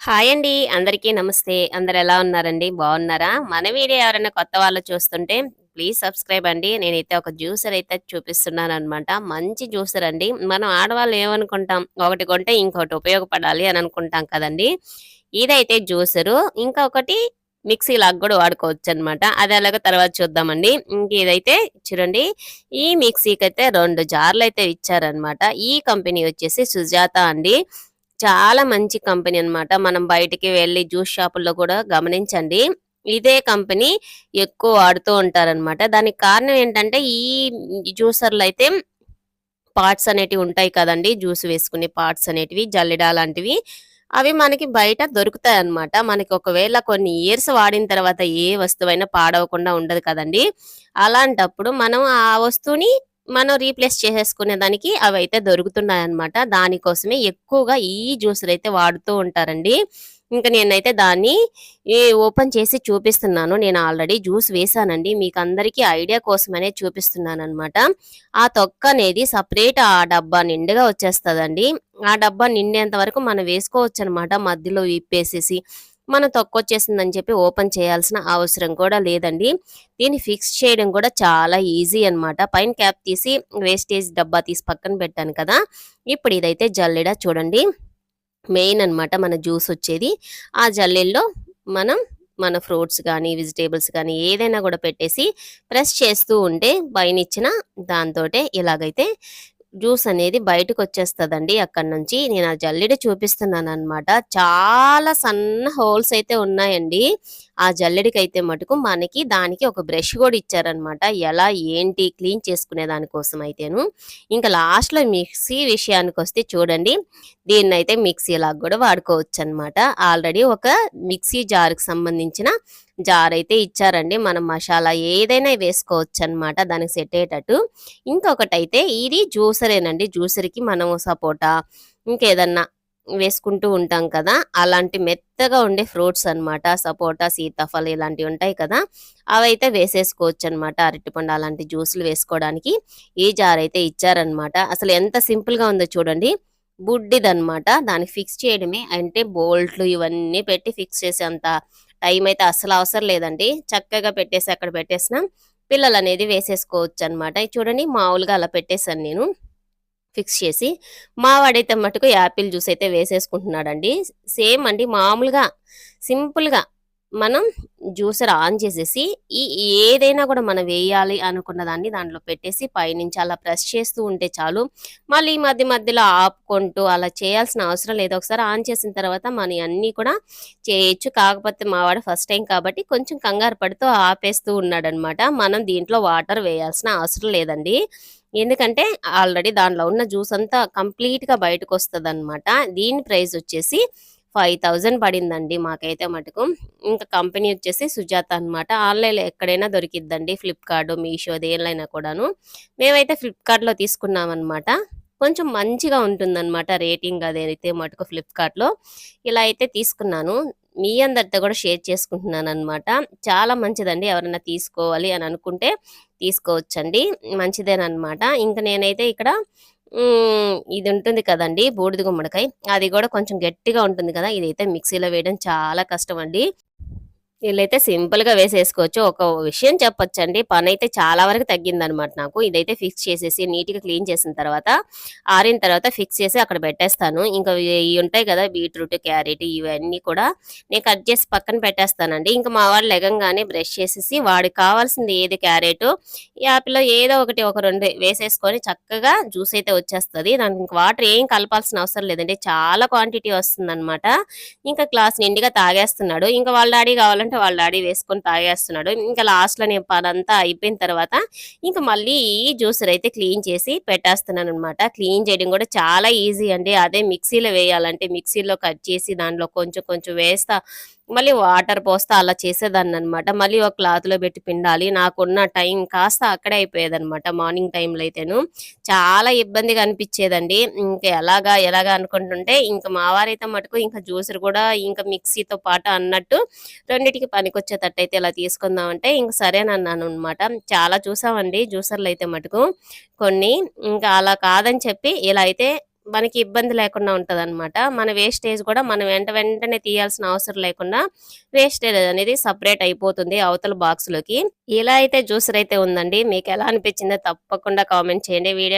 Hi అండి. అందరికీ నమస్తే. అందరు ఎలా ఉన్నారండి? బాగున్నారా? మన వీడియో ఎవరైనా కొత్త వాళ్ళు చూస్తుంటే ప్లీజ్ సబ్స్క్రైబ్ అండి. నేనైతే ఒక జ్యూసర్ అయితే చూపిస్తున్నాను అనమాట మంచి జ్యూసర్ అండి. మనం ఆడవాళ్ళు ఏమనుకుంటాం? ఒకటి కొంటే ఇంకొకటి ఉపయోగపడాలి అని అనుకుంటాం కదండి. ఇదైతే జ్యూసరు. ఇంకొకటి మిక్సీ లాగా కూడా వాడుకోవచ్చు అనమాట అది అలాగ తర్వాత చూద్దామండి. ఇంక ఇదైతే చూడండి. ఈ మిక్సీకి అయితే రెండు జార్లు అయితే ఇచ్చారనమాట ఈ కంపెనీ వచ్చేసి సుజాత అండి. చాలా మంచి కంపెనీ అన్నమాట. మనం బయటికి వెళ్ళి జ్యూస్ షాపుల్లో కూడా గమనించండి. ఇదే కంపెనీ ఎక్కువ వాడుతూ ఉంటారన్నమాట. దానికి కారణం ఏంటంటే ఈ జ్యూసర్లు అయితే పార్ట్స్ అనేటివి ఉంటాయి కదండి. జ్యూస్ వేసుకునే పార్ట్స్ అనేటివి జల్లెడ లాంటివి. అవి మనకి బయట దొరుకుతాయి అన్నమాట మనకి ఒకవేళ కొన్ని ఇయర్స్ వాడిన తర్వాత ఏ వస్తువైనా పాడవకుండా ఉండదు కదండి. అలాంటప్పుడు మనం ఆ వస్తువుని మనం రీప్లేస్ చేసేసుకునే దానికి అవి అయితే దొరుకుతున్నాయి అనమాట దానికోసమే ఎక్కువగా ఈ జ్యూసులు అయితే వాడుతూ ఉంటారండి. ఇంకా నేనైతే దాన్ని ఓపెన్ చేసి చూపిస్తున్నాను. నేను ఆల్రెడీ జ్యూస్ వేసానండి మీకు అందరికీ ఐడియా కోసమనే చూపిస్తున్నాను అనమాట ఆ తొక్క అనేది సపరేట్ ఆ డబ్బా నిండుగా వచ్చేస్తుందండి. ఆ డబ్బా నిండేంత వరకు మనం వేసుకోవచ్చు అనమాట మధ్యలో విప్పేసేసి మనం వచ్చేసిందని చెప్పి ఓపెన్ చేయాల్సిన అవసరం కూడా లేదండి. దీన్ని ఫిక్స్ చేయడం కూడా చాలా ఈజీ అనమాట పైన క్యాప్ తీసి వేస్టేజ్ డబ్బా తీసి పక్కన పెట్టాను కదా. ఇప్పుడు ఇదైతే జల్లెడ చూడండి. మెయిన్ అన్నమాట మన జ్యూస్ వచ్చేది. ఆ జల్లెల్లో మనం మన ఫ్రూట్స్ కానీ వెజిటేబుల్స్ కానీ ఏదైనా కూడా పెట్టేసి ప్రెస్ చేస్తూ ఉంటే పైన ఇచ్చిన దాంతోటే ఇలాగైతే జ్యూస్ అనేది బయటకు వచ్చేస్తదండి అక్కడ నుంచి నేను ఆ జల్లెడ చూపిస్తున్నాను అన్నమాట చాలా సన్న హోల్స్ అయితే ఉన్నాయండి. ఆ జల్లెడికైతే మటుకు మనకి దానికి ఒక బ్రష్ కూడా ఇచ్చారనమాట ఎలా ఏంటి క్లీన్ చేసుకునే దానికోసం అయితేను. ఇంకా లాస్ట్లో మిక్సీ విషయానికి వస్తే చూడండి దీన్ని అయితే మిక్సీ లాగా కూడా వాడుకోవచ్చు అనమాట ఆల్రెడీ ఒక మిక్సీ జార్కి సంబంధించిన జార్ అయితే ఇచ్చారండి. మనం మసాలా ఏదైనా వేసుకోవచ్చు అనమాట దానికి సెట్ అయ్యేటట్టు. ఇంకొకటి అయితే ఇది జ్యూసరేనండి. జ్యూసర్కి మనం సపోటా ఇంకేదన్నా వేసుకుంటూ ఉంటాం కదా. అలాంటి మెత్తగా ఉండే ఫ్రూట్స్ అన్నమాట. సపోటా సీతాఫలం ఇలాంటివి ఉంటాయి కదా. అవైతే వేసేసుకోవచ్చు అనమాట అరటిపండు అలాంటి జ్యూసులు వేసుకోవడానికి ఈ జార్ అయితే ఇచ్చారనమాట అసలు ఎంత సింపుల్గా ఉందో చూడండి. బుడ్డిదనమాట దానికి ఫిక్స్ చేయడమే. అంటే బోల్ట్లు ఇవన్నీ పెట్టి ఫిక్స్ చేసే అంత టైం అయితే అసలు అవసరం లేదండి. చక్కగా పెట్టేసి అక్కడ పెట్టేసిన పిల్లలు అనేది వేసేసుకోవచ్చు అనమాట చూడండి మామూలుగా అలా పెట్టేశాను నేను. ఫిక్స్ చేసి మా వాడైతే మటుకు యాపిల్ జ్యూస్ అయితే వేసేసుకుంటున్నాడండి. సేమ్ అండి మామూలుగా సింపుల్గా మనం జ్యూసర్ ఆన్ చేసేసి ఈ ఏదైనా కూడా మనం వేయాలి అనుకున్న దాన్ని దాంట్లో పెట్టేసి పైనుంచి అలా ప్రెస్ చేస్తూ ఉంటే చాలు. మళ్ళీ ఈ మధ్య మధ్యలో ఆపుకుంటూ అలా చేయాల్సిన అవసరం లేదు. ఒకసారి ఆన్ చేసిన తర్వాత మన అన్నీ కూడా చేయొచ్చు. కాకపోతే మావాడు ఫస్ట్ టైం కాబట్టి కొంచెం కంగారు పడుతూ ఆపేస్తూ ఉన్నాడనమాట. మనం దీంట్లో వాటర్ వేయాల్సిన అవసరం లేదండి. ఎందుకంటే ఆల్రెడీ దాంట్లో ఉన్న జ్యూస్ అంతా కంప్లీట్గా బయటకు వస్తుంది అనమాట దీని ప్రైస్ వచ్చేసి ఫైవ్ థౌజండ్ పడిందండి మాకైతే మటుకు. ఇంకా కంపెనీ వచ్చేసి సుజాత అనమాట ఆన్లైన్లో ఎక్కడైనా దొరికిద్దండి ఫ్లిప్కార్ట్ మీషో దేనిలైనా కూడాను. మేమైతే ఫ్లిప్కార్ట్లో తీసుకున్నాం అనమాట కొంచెం మంచిగా ఉంటుందన్నమాట రేటింగ్ అదైతే మటుకు ఫ్లిప్కార్ట్లో. ఇలా అయితే తీసుకున్నాను. మీ అందరితో కూడా షేర్ చేసుకుంటున్నాను అనమాట చాలా మంచిదండి ఎవరైనా తీసుకోవాలి అని అనుకుంటే తీసుకోవచ్చండి. మంచిదేనమాట ఇంకా నేనైతే ఇక్కడ ఇది ఉంటుంది కదండి బూడిద గుమ్మడికాయ. అది కూడా కొంచెం గట్టిగా ఉంటుంది కదా ఇదైతే మిక్సీలో వేయడం చాలా కష్టం అండి వీళ్ళైతే సింపుల్గా వేసేసుకోవచ్చు. ఒక విషయం చెప్పొచ్చండి. పని అయితే చాలా వరకు తగ్గిందనమాట నాకు. ఇదైతే ఫిక్స్ చేసేసి నీట్గా క్లీన్ చేసిన తర్వాత ఆరిన తర్వాత ఫిక్స్ చేసి అక్కడ పెట్టేస్తాను. ఇంకా ఇవి ఉంటాయి కదా బీట్రూట్ క్యారెట్ ఇవన్నీ కూడా నేను కట్ చేసి పక్కన పెట్టేస్తానండి. ఇంకా మా వాడు లెగంగానే బ్రష్ చేసేసి వాడికి కావాల్సింది ఏది క్యారెట్ యాపిల్ ఏదో ఒకటి ఒక రెండు వేసేసుకొని చక్కగా జ్యూస్ అయితే వచ్చేస్తుంది. దానికి వాటర్ ఏం కలపాల్సిన అవసరం లేదండి. చాలా క్వాంటిటీ వస్తుంది అనమాట ఇంకా గ్లాస్ నిండిగా తాగేస్తున్నాడు. ఇంకా వాళ్ళ డాడీ కావాలంటే వాళ్ళ డాడీ వేసుకొని తాగేస్తున్నాడు. ఇంకా లాస్ట్లో నేను పనంతా అయిపోయిన తర్వాత ఇంకా మళ్ళీ ఈ జ్యూసర్ అయితే క్లీన్ చేసి పెట్టేస్తున్నాను అనమాట క్లీన్ చేయడం కూడా చాలా ఈజీ అండి. అదే మిక్సీలో వేయాలంటే మిక్సీలో కట్ చేసి దాంట్లో కొంచెం కొంచెం వేస్తా మళ్ళీ వాటర్ పోస్తా అలా చేసేదాన్ని అనమాట మళ్ళీ ఒక క్లాత్లో పెట్టి పిండాలి. నాకున్న టైం కాస్త అక్కడే అయిపోయేదనమాట మార్నింగ్ టైంలో అయితేను. చాలా ఇబ్బందిగా అనిపించేదండి. ఇంకా ఎలాగా ఎలాగా అనుకుంటుంటే ఇంకా మా వారైతే మటుకు ఇంకా జ్యూసర్ కూడా ఇంకా మిక్సీతో పాటు అన్నట్టు రెండింటికి పనికొచ్చేటట్టు అయితే ఇలా తీసుకుందామంటే ఇంక సరేనన్నాను అనమాట చాలా చూసామండి జ్యూసర్లు అయితే మటుకు. కొన్ని ఇంకా అలా కాదని చెప్పి ఇలా అయితే మనకి ఇబ్బంది లేకుండా ఉంటదనమాట. మన వేస్టేజ్ కూడా మనం వెంట వెంటనే తీయాల్సిన అవసరం లేకుండా వేస్టేజ్ అనేది సెపరేట్ అయిపోతుంది అవతల బాక్స్‌లోకి. ఇలా అయితే జ్యూసర్ అయితే ఉందండి. మీకు ఎలా అనిపించిందో తప్పకుండా కామెంట్ చేయండి. వీడియో